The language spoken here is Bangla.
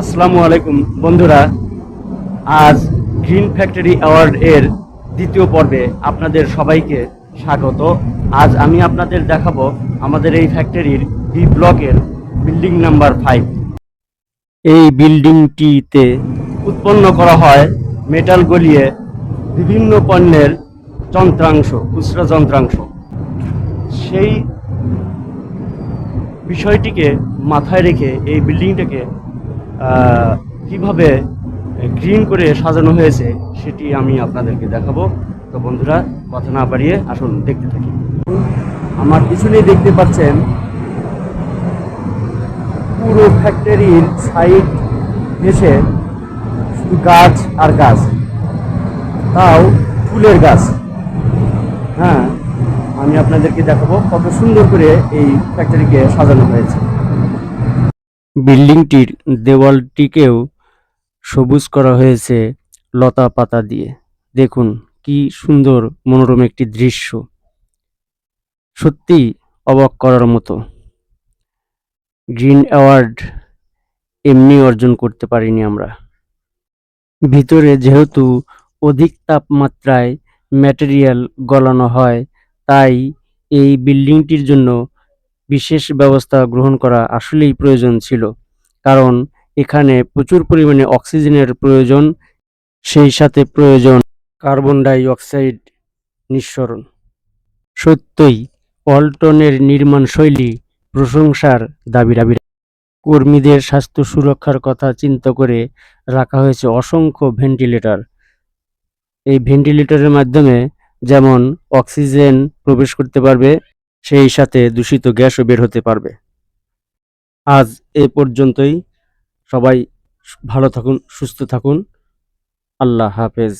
আসসালামু আলাইকুম, বন্ধুরা। আজ গ্রিন ফ্যাক্টরি অ্যাওয়ার্ড এর দ্বিতীয় পর্বে আপনাদের সবাইকে স্বাগত। আজ আমি আপনাদের দেখাবো আমাদের এই ফ্যাক্টরির বি ব্লকের বিল্ডিং নাম্বার ফাইভ। এই বিল্ডিংটিতে উৎপন্ন করা হয় মেটাল গলিয়ে বিভিন্ন পণ্যের যন্ত্রাংশ, খুচরা যন্ত্রাংশ। সেই বিষয়টিকে মাথায় রেখে এই বিল্ডিংটাকে কীভাবে গ্রিন করে সাজানো হয়েছে সেটি আমি আপনাদেরকে দেখাবো। তো বন্ধুরা, কথা না বাড়িয়ে আসুন, দেখতে থাকি। আমার পিছনেই দেখতে পাচ্ছেন পুরো ফ্যাক্টরির সাইড ঘেসে শুধু গাছ আর গাছ, তাও ফুলের গাছ। হ্যাঁ আমি আপনাদেরকে দেখাবো কত সুন্দর করে এই ফ্যাক্টরিকে সাজানো হয়েছে। বিল্ডিংটির দেওয়ালটিকেও সবুজ করা হয়েছে লতা পাতা দিয়ে। দেখুন, কি সুন্দর মনোরম একটি দৃশ্য। সত্যি অবাক করার মতো। গ্রিন অ্যাওয়ার্ড এমনি অর্জন করতে পারিনি আমরা। ভিতরে যেহেতু অধিক তাপমাত্রায় ম্যাটেরিয়াল গলানো হয়, তাই এই বিল্ডিংটির জন্য বিশেষ ব্যবস্থা গ্রহণ করা আসলেই প্রয়োজন ছিল, কারণ এখানে প্রচুর পরিমাণে অক্সিজেনের প্রয়োজন, সেই সাথে প্রয়োজন কার্বন ডাই অক্সাইড নিঃসরণ। সত্যই পল্টনের নির্মাণ শৈলী প্রশংসার দাবি দাবি। কর্মীদের স্বাস্থ্য সুরক্ষার কথা চিন্তা করে রাখা হয়েছে অসংখ্য ভেন্টিলেটর। এই ভেন্টিলেটরের মাধ্যমে যেমন অক্সিজেন প্রবেশ করতে পারবে সেই সাথে দূষিত গ্যাসও বের হতে পারবে। আজ এ পর্যন্তই। সবাই ভালো থাকুন, সুস্থ থাকুন। আল্লাহ হাফেজ।